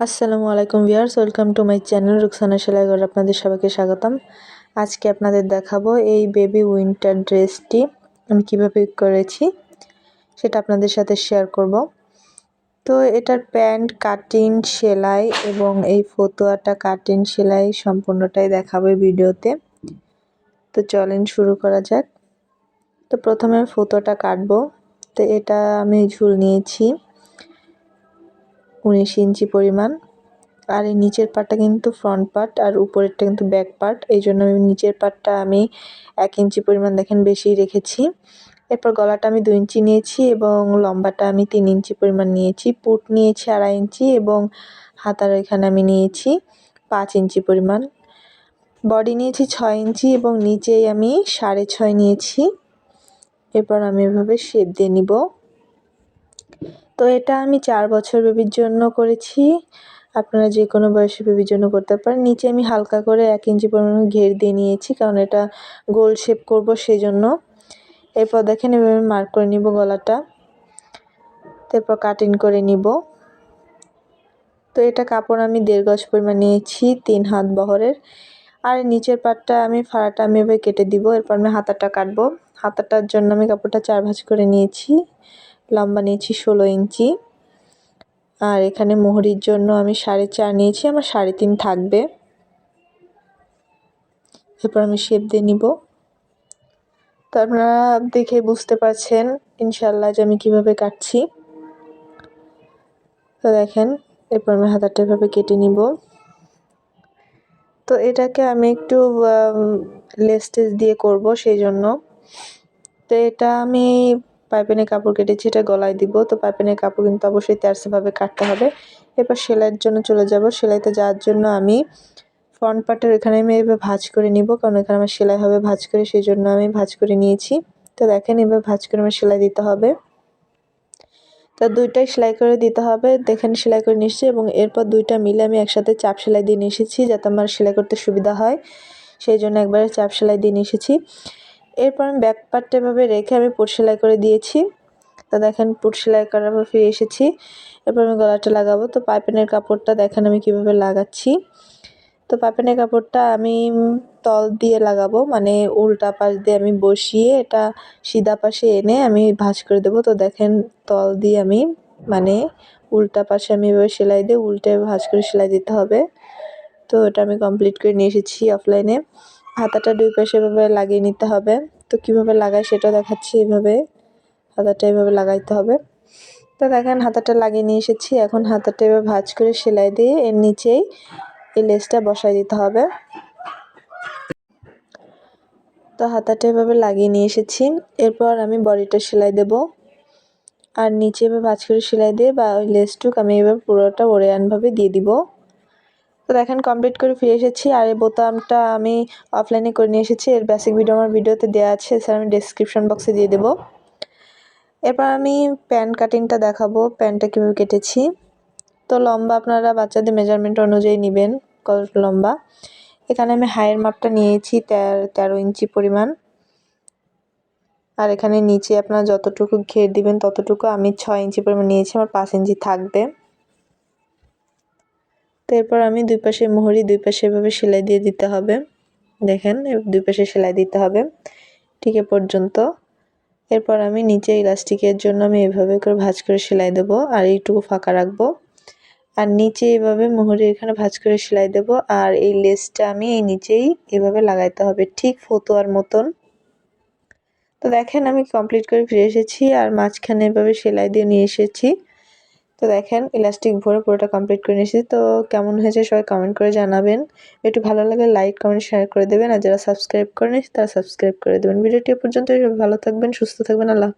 আসসালামু আলাইকুম viewers, welcome to my channel Ruksana সেলাইগর আপনাদের সবাইকে স্বাগতম। আজকে আপনাদের দেখাবো এই বেবি উইন্টার ড্রেসটি আমি কীভাবে করেছি, সেটা আপনাদের সাথে শেয়ার করব। তো এটার প্যান্ট, কাটিং, সেলাই এবং এই ফতুয়াটা, কাটিং, সেলাই সম্পূর্ণটাই দেখাবো ভিডিওতে। তো চলেন শুরু করা যাক। তো প্রথমে ফতুয়াটা কাটবো। তো এটা আমি ঝুল নিয়েছি। উনিশ ইঞ্চি পরিমাণ। আর এই নিচের পার্টটা কিন্তু ফ্রন্ট পার্ট আর উপরেরটা কিন্তু ব্যাক পার্ট এই জন্য নিচের পার্টটা আমি এক ইঞ্চি পরিমাণ দেখেন বেশি রেখেছি। এরপর গলাটা আমি দু ইঞ্চি নিয়েছি এবং লম্বাটা আমি তিন ইঞ্চি পরিমাণ নিয়েছি। পুট নিয়েছি আড়াই ইঞ্চি এবং হাতার এখানে আমি নিয়েছি পাঁচ ইঞ্চি পরিমাণ। বডি নিয়েছি ছয় ইঞ্চি এবং নিচেই আমি সাড়ে ছয় নিয়েছি। এরপর আমি এভাবে শেপ দিয়ে নিব। তো এটা আমি চার বছর বেবির জন্য করেছি। আপনারা যে কোনো বয়সে বেবির জন্য করতে পারেন। নিচে আমি হালকা করে এক ইঞ্চি পরিমাণ ঘের দিয়ে নিয়েছি, কারণ এটা গোল শেপ করব সেই জন্য এরপর দেখেন এভাবে মার্ক করে নিব গলাটা। তারপর কাটিং করে নিব। তো এটা কাপড় আমি দেড় গজ পরিমাণ নিয়েছি, তিন হাত বহরের। আর নিচের পাটটা আমি, ফাড়াটা আমি এভাবে কেটে দিব। এরপর আমি হাতাটা কাটবো। হাতাটার জন্য আমি কাপড়টা চার ভাঁজ করে নিয়েছি। লম্বা নিয়েছি ষোলো ইঞ্চি। আর এখানে মোহরির জন্য আমি সাড়ে চার নিয়েছি, আমার সাড়ে তিন থাকবে। এরপর আমি শেপ দিয়ে নিব। তো আপনারা দেখে বুঝতে পারছেন ইনশাল্লাহ যে আমি কীভাবে কাটছি। তো দেখেন, এরপর আমি হাতারটা এভাবে কেটে নিব। তো এটাকে আমি একটু লেস্টেজ দিয়ে করব সেই জন্য। তো এটা আমি পাইপেনের কাপড় কেটেছি, এটা গলায় দিব। তো পাইপেনের কাপড় কিন্তু অবশ্যই তেরসেভাবে কাটতে হবে। এরপর সেলাইয়ের জন্য চলে যাব। সেলাইতে যাওয়ার জন্য আমি ফ্রন্ট পার্টের এখানে আমি এভাবে ভাজ করে নিব, কারণ এখানে আমার সেলাই হবে ভাজ করে সেই জন্য আমি ভাজ করে নিয়েছি। তো দেখেন, এভাবে ভাজ করে আমার সেলাই দিতে হবে। তো দুইটাই সেলাই করে দিতে হবে। দেখেন, সেলাই করে নিয়েছি এবং এরপর দুইটা মিলে আমি একসাথে চাপ সেলাই দিয়ে নিয়ে এসেছি, যাতে আমার সেলাই করতে সুবিধা হয়। সেই জন্য একবারে চাপ সেলাই দিয়ে নিয়ে এসেছি। এরপর আমি ব্যাক পার্টটা এভাবে রেখে আমি পুট সেলাই করে দিয়েছি। তো দেখেন, পুট সেলাই করার পর ফিরে এসেছি। এরপর আমি গলাটা লাগাবো। তো পাইপেনের কাপড়টা দেখেন আমি কীভাবে লাগাচ্ছি। তো পাইপেনের কাপড়টা আমি তল দিয়ে লাগাবো মানে উল্টা পাশ দিয়ে আমি বসিয়ে এটা সিধা পাশে এনে আমি ভাঁজ করে দেবো। তো দেখেন, তল দিয়ে আমি মানে উল্টা পাশে আমি এভাবে সেলাই দিয়ে উল্টে ভাঁজ করে সেলাই দিতে হবে। তো এটা আমি কমপ্লিট করে নিয়ে এসেছি অফলাইনে। হাতাটা দুই পাশে এভাবে লাগিয়ে নিতে হবে। তো কীভাবে লাগাই সেটা দেখাচ্ছি এভাবে। হাতাটা এভাবে লাগাইতে হবে। তো দেখেন, হাতাটা লাগিয়ে নিয়ে এসেছি। এখন হাতাটা এভাবে ভাঁজ করে সেলাই দিয়ে এর নিচেই এই লেসটা বসাই দিতে হবে। তো হাতাটা এভাবে লাগিয়ে নিয়ে এসেছি। এরপর আমি বডিটা সেলাই দেব। আর নিচে এভাবে ভাঁজ করে সেলাই দিয়ে বা ওই লেসটুক আমি এবার পুরোটা ওরিয়ানভাবে দিয়ে দিব। তো দেখেন কমপ্লিট করে ফিরে এসেছি। আর এই বোতামটা আমি অফলাইনে করে নিয়ে এসেছি। এর বেসিক ভিডিও আমার ভিডিওতে দেওয়া আছে। স্যার, আমি ডিসক্রিপশন বক্সে দিয়ে দেবো। এরপর আমি প্যান্ট কাটিংটা দেখাবো। প্যান্টটা কীভাবে কেটেছি। তো লম্বা আপনারা বাচ্চাদের মেজারমেন্ট অনুযায়ী নেবেন। কত লম্বা? এখানে আমি হাইয়ের মাপটা নিয়েছি তেরো ইঞ্চি পরিমাণ। আর এখানে নিচে আপনার যতটুকু ঘের দিবেন, ততটুকু আমি ছয় ইঞ্চি পরিমাণ নিয়েছি। আমার পাঁচ ইঞ্চি থাকবে। তো এরপর আমি দুই পাশে মোহরি দুই পাশে এভাবে সেলাই দিয়ে দিতে হবে। দেখেন দুই পাশে সেলাই দিতে হবে এ পর্যন্ত। এরপর আমি নিচে ইলাস্টিকের জন্য আমি এভাবে করে ভাজ করে সেলাই দেবো আর এইটুকু ফাঁকা রাখব। আর নিচে এভাবে মোহরি এখানে ভাজ করে সেলাই দেবো আর এই লেসটা আমি এই নিচেই এভাবে লাগাইতে হবে, ঠিক ফতুয়ার মতন। তো দেখেন, আমি কমপ্লিট করে ফিরে এসেছি আর মাঝখানে এভাবে সেলাই দিয়ে নিয়ে এসেছি। তো দেখেন ইলাস্টিক ভরে পুরোটা কমপ্লিট করে নিয়েছি। তো কেমন হয়েছে সবাই কমেন্ট করে জানাবেন। একটু ভালো লাগে লাইক কমেন্ট শেয়ার করে দেবেন। আর যারা সাবস্ক্রাইব করে নিয়েছে তারা সাবস্ক্রাইব করে দেবেন। ভিডিওটি পর্যন্ত ভালো থাকবেন, সুস্থ থাকবেন। আল্লাহ